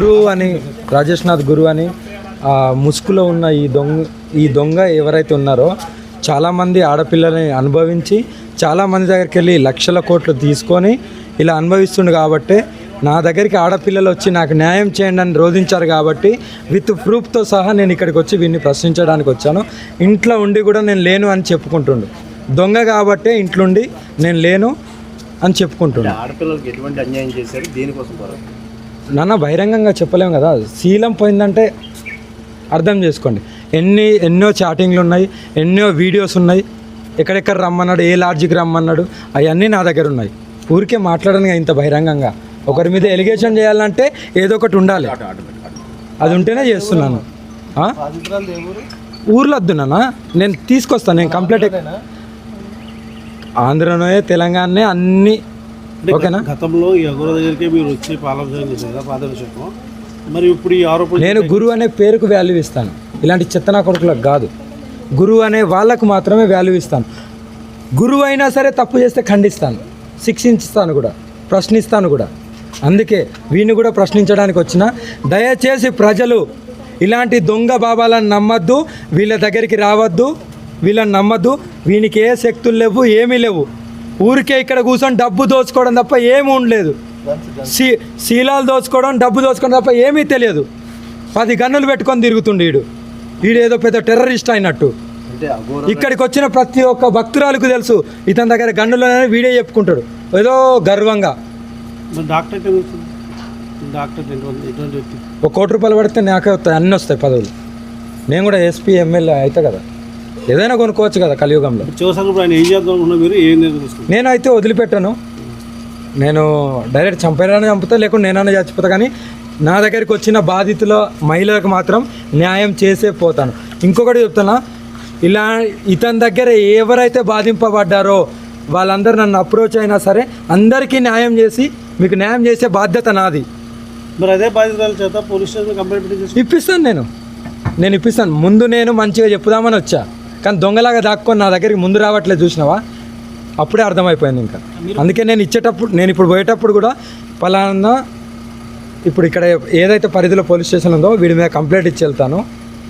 గురు అని రాజేష్ నాథ్ గురు అని ముసుగులో ఉన్న ఈ దొంగ ఈ దొంగ ఎవరైతే ఉన్నారో చాలామంది ఆడపిల్లని అనుభవించి చాలామంది దగ్గరికి వెళ్ళి లక్షల కోట్లు తీసుకొని ఇలా అనుభవిస్తుండు కాబట్టి నా దగ్గరికి ఆడపిల్లలు వచ్చి నాకు న్యాయం చేయండి అని రోధించారు కాబట్టి విత్ ప్రూఫ్తో సహా నేను ఇక్కడికి వచ్చి వీడిని ప్రశ్నించడానికి వచ్చాను. ఇంట్లో ఉండి కూడా నేను లేను అని చెప్పుకుంటుండు. దొంగ కాబట్టే ఇంట్లో ఉండి నేను లేను అని చెప్పుకుంటుండు. ఆడపిల్లలకి ఎటువంటి అన్యాయం చేశారు? దేనికోసం నాన్న బహిరంగంగా చెప్పలేం కదా. శీలం పోయిందంటే అర్థం చేసుకోండి. ఎన్ని ఎన్నో చాటింగ్లు ఉన్నాయి ఎన్నో వీడియోస్ ఉన్నాయి. ఎక్కడెక్కడ రమ్మన్నాడు ఏ లాడ్జికి రమ్మన్నాడు అవన్నీ నా దగ్గర ఉన్నాయి. ఊరికే మాట్లాడను కదా ఇంత బహిరంగంగా. ఒకరి మీద ఎలిగేషన్ చేయాలంటే ఏదో ఒకటి ఉండాలి. అది ఉంటేనే చేస్తున్నాను. ఆ? ఊర్లో వద్దు నాన్న. నేను తీసుకొస్తాను నేను కంప్లీట్ ఆంధ్రలోనే తెలంగాణనే అన్ని ఓకేనా? గతంలో ఈ దగ్గరికి మీరు వచ్చి చేశారు కదా మరి ఇప్పుడు ఈ ఆరోపణ నేను గురువు అనే పేరుకు వాల్యూ ఇస్తాను. ఇలాంటి చెత్తనా కొడుకులకు కాదు. గురువు అనే వాళ్ళకు మాత్రమే వాల్యూ ఇస్తాను. గురువు అయినా సరే తప్పు చేస్తే ఖండిస్తాను. శిక్షిస్తాను కూడా. ప్రశ్నిస్తాను కూడా. అందుకే వీడిని కూడా ప్రశ్నించడానికి వచ్చిన. దయచేసి ప్రజలు ఇలాంటి దొంగ బాబాలను నమ్మద్దు. వీళ్ళ దగ్గరికి రావద్దు. వీళ్ళని నమ్మద్దు. వీనికి ఏ శక్తులు లేవు ఏమీ లేవు. ఊరికే ఇక్కడ కూర్చొని డబ్బు దోచుకోవడం తప్ప ఏమీ ఉండలేదు. శీ శీలాలు దోచుకోవడం డబ్బు దోచుకోవడం తప్ప ఏమీ తెలియదు. పది గన్నులు పెట్టుకొని తిరుగుతుండు వీడు వీడు ఏదో పెద్ద టెర్రరిస్ట్ అయినట్టు. ఇక్కడికి వచ్చిన ప్రతి ఒక్క భక్తురాలకు తెలుసు ఇతని దగ్గర గన్నులనే వీడే చెప్పుకుంటాడు. ఏదో గర్వంగా. డాక్టర్? డాక్టర్ ఒక కోటి రూపాయలు పడితే నాకే వస్తాయి అన్నీ వస్తాయి పదవులు. నేను కూడా ఎస్పీ ఎమ్మెల్యే అయితే కదా. ఏదైనా కొనుక్కోవచ్చు కదా కలియుగంలో. ఆయన ఏం చేద్దాం మీరు ఏం నిర్ణయం తీసుకున్నారు నేను అయితే వదిలిపెట్టాను. నేను డైరెక్ట్ చంపేయాలని చంపుతా లేకుంటే నేనైనా చచ్చిపోతా కానీ నా దగ్గరికి వచ్చిన బాధితుల మహిళలకు మాత్రం న్యాయం చేసే పోతాను. ఇంకొకటి చెప్తున్నా ఇలా ఇతని దగ్గర ఎవరైతే బాధింపబడ్డారో వాళ్ళందరూ నన్ను అప్రోచ్ అయినా సరే అందరికీ న్యాయం చేసి మీకు న్యాయం చేసే బాధ్యత నాది. మరి అదే బాధితురాల చేత పోలీస్ స్టేషన్ కంప్లైంట్ ఇప్పిస్తాను నేను. నేను ఇప్పిస్తాను. ముందు నేను మంచిగా చెప్పుదామని వచ్చా. కానీ దొంగలాగా దాక్కొని నా దగ్గరికి ముందు రావట్లేదు చూసినావా? అప్పుడే అర్థమైపోయింది ఇంకా. అందుకే నేను ఇచ్చేటప్పుడు నేను ఇప్పుడు పోయేటప్పుడు కూడా పలానా ఇప్పుడు ఇక్కడ ఏదైతే పరిధిలో పోలీస్ స్టేషన్ ఉందో వీడి మీద కంప్లైంట్ ఇచ్చి వెళ్తాను.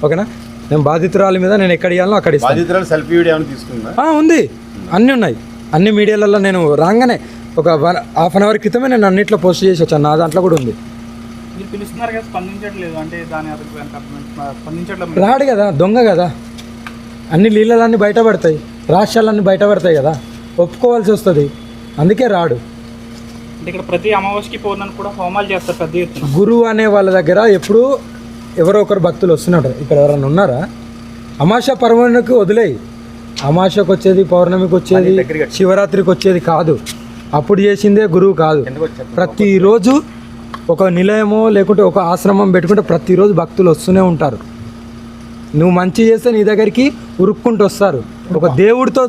ఓకేనా? నేను బాధితురాలి మీద నేను ఎక్కడ ఇవ్వాలో అక్కడ ఇస్తాను. సెల్ఫీ వీడియో ఉంది. అన్నీ ఉన్నాయి. అన్ని మీడియాలలో నేను రాగానే ఒక వన్ హాఫ్ అన్ అవర్ క్రితమే నేను అన్నింటిలో పోస్ట్ చేసి వచ్చాను. నా దాంట్లో కూడా ఉంది. మీరు పిలుస్తున్నారు కదా స్పందించట్లేదు. అంటే దాని అర్థం వెనక స్పందించట్లేదు. రాడు కదా దొంగ కదా. అన్ని నీళ్ళలన్నీ బయటపడతాయి రాష్ట్రాలన్నీ బయటపడతాయి కదా. ఒప్పుకోవాల్సి వస్తుంది. అందుకే రాడు. అంటే ఇక్కడ ప్రతి అమావాస్యకి పౌర్ణానికి కూడా హోమాలు చేస్తారు పెద్ద ఎత్తున. గురువు అనే వాళ్ళ దగ్గర ఎప్పుడు ఎవరో ఒకరు భక్తులు వస్తున్నారు ఇక్కడ ఎవరైనా ఉన్నారా? అమాస పర్వణకు వదిలేయి. అమాసకు వచ్చేది పౌర్ణమికి వచ్చేది శివరాత్రికి వచ్చేది కాదు. అప్పుడు చేసిందే గురువు కాదు. ప్రతిరోజు ఒక నిలయమో లేకుంటే ఒక ఆశ్రమం పెట్టుకుంటే ప్రతిరోజు భక్తులు వస్తూనే ఉంటారు. నువ్వు మంచి చేస్తే నీ దగ్గరికి ఉరుక్కుంటూ వస్తారు. ఒక దేవుడితో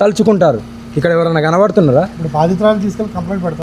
తలుచుకుంటారు. ఇక్కడ ఎవరైనా కనబడుతున్నారా? ఇప్పుడు బాధితురాలు తీసుకెళ్ళి కంప్లైంట్ పెడతారు.